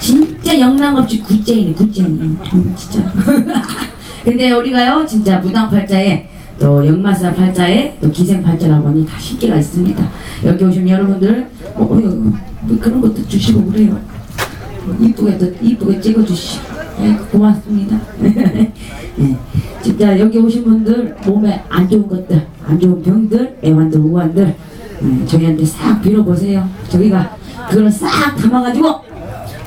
진짜 영랑 없이 굿쟁이네 굿쟁이. 음, 진짜. 근데 우리가요 진짜 무당팔자에 또 역마사 팔자에 또 기생팔자라고 하니 다 신기가 있습니다. 여기 오시면 여러분들 뭐, 어, 어, 뭐 그런 것도 주시고 그래요. 이쁘게 또 이쁘게 찍어주시고. 네, 고맙습니다. 네, 진짜 여기 오신 분들 몸에 안 좋은 것들 안 좋은 병들 애완들 우환들 음, 저희한테 싹 빌어보세요 저희가 그걸 싹 담아가지고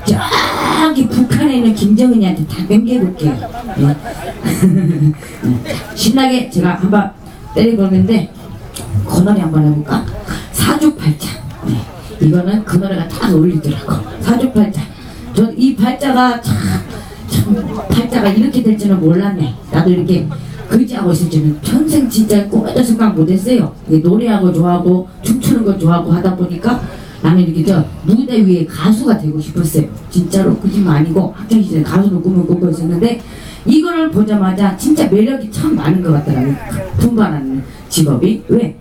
저기 북한에 있는 김정은이한테 다 넘겨볼게요. 예. 신나게 제가 한번 때려보는데 그 노래 한번 해볼까? 사주팔자. 네. 이거는 그 노래가 딱 어울리더라고. 사주팔자. 저이 팔자가 참, 참 팔자가 이렇게 될 줄은 몰랐네. 나도 이렇게 글자하고 있을 줄은 평생 진짜 꿈에도 생각 못했어요. 노래하고 좋아하고 춤추는 거 좋아하고 하다 보니까 나는 이렇게 저 무대 위에 가수가 되고 싶었어요. 진짜로 거짓말 아니고 학창 시절에 가수로 꿈을 꾸고 있었는데 이거를 보자마자 진짜 매력이 참 많은 것 같더라고요. 분발하는 직업이 왜?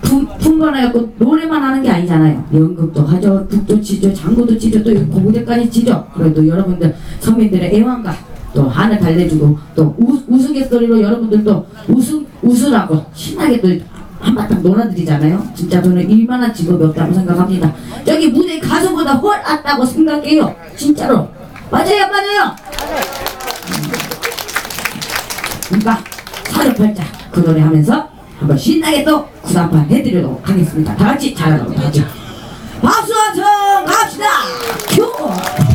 품- 품번해갖고 노래만 하는 게 아니잖아요. 연극도 하죠, 북도 치죠, 장구도 치죠, 또 고무대까지 치죠. 그래도 여러분들 서민들의 애환가 또 하늘 달래주고 또 우, 우스갯소리로 여러분들도 웃음 웃으라고 신나게 또 한바탕 놀아드리잖아요. 진짜 저는 일만한 직업이 없다고 생각합니다. 저기 무대 가수보다 훨 낫다고 생각해요. 진짜로 맞아요, 안 맞아요. 그러니까 사주팔자 그 노래 하면서 한번 신나게 또 구사판 해드리도록 하겠습니다. 다 같이 잘하도록 하죠. 박수 한번 갑시다. 큐!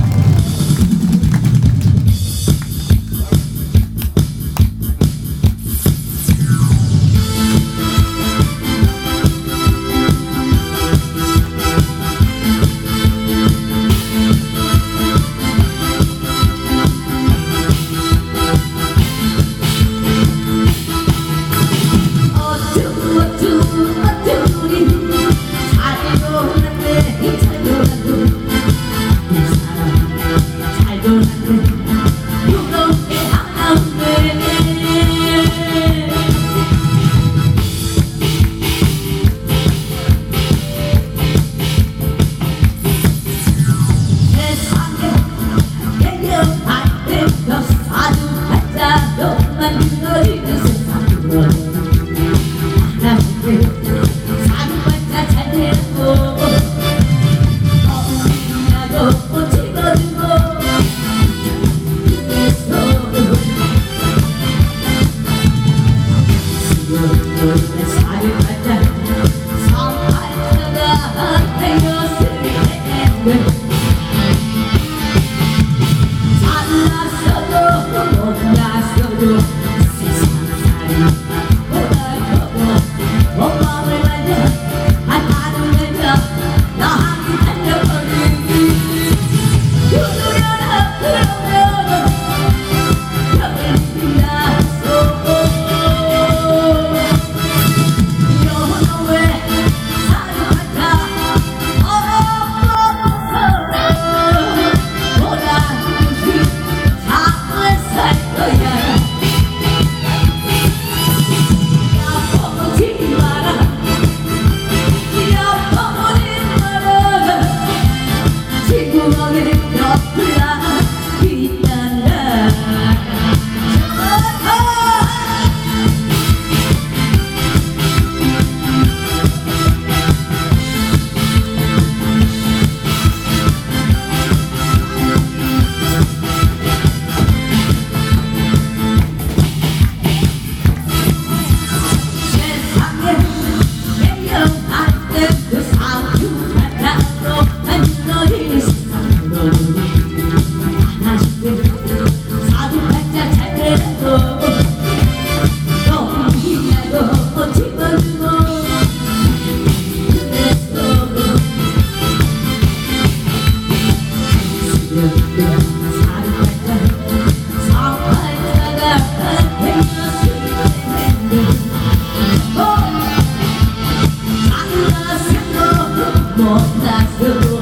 Oh. more than good.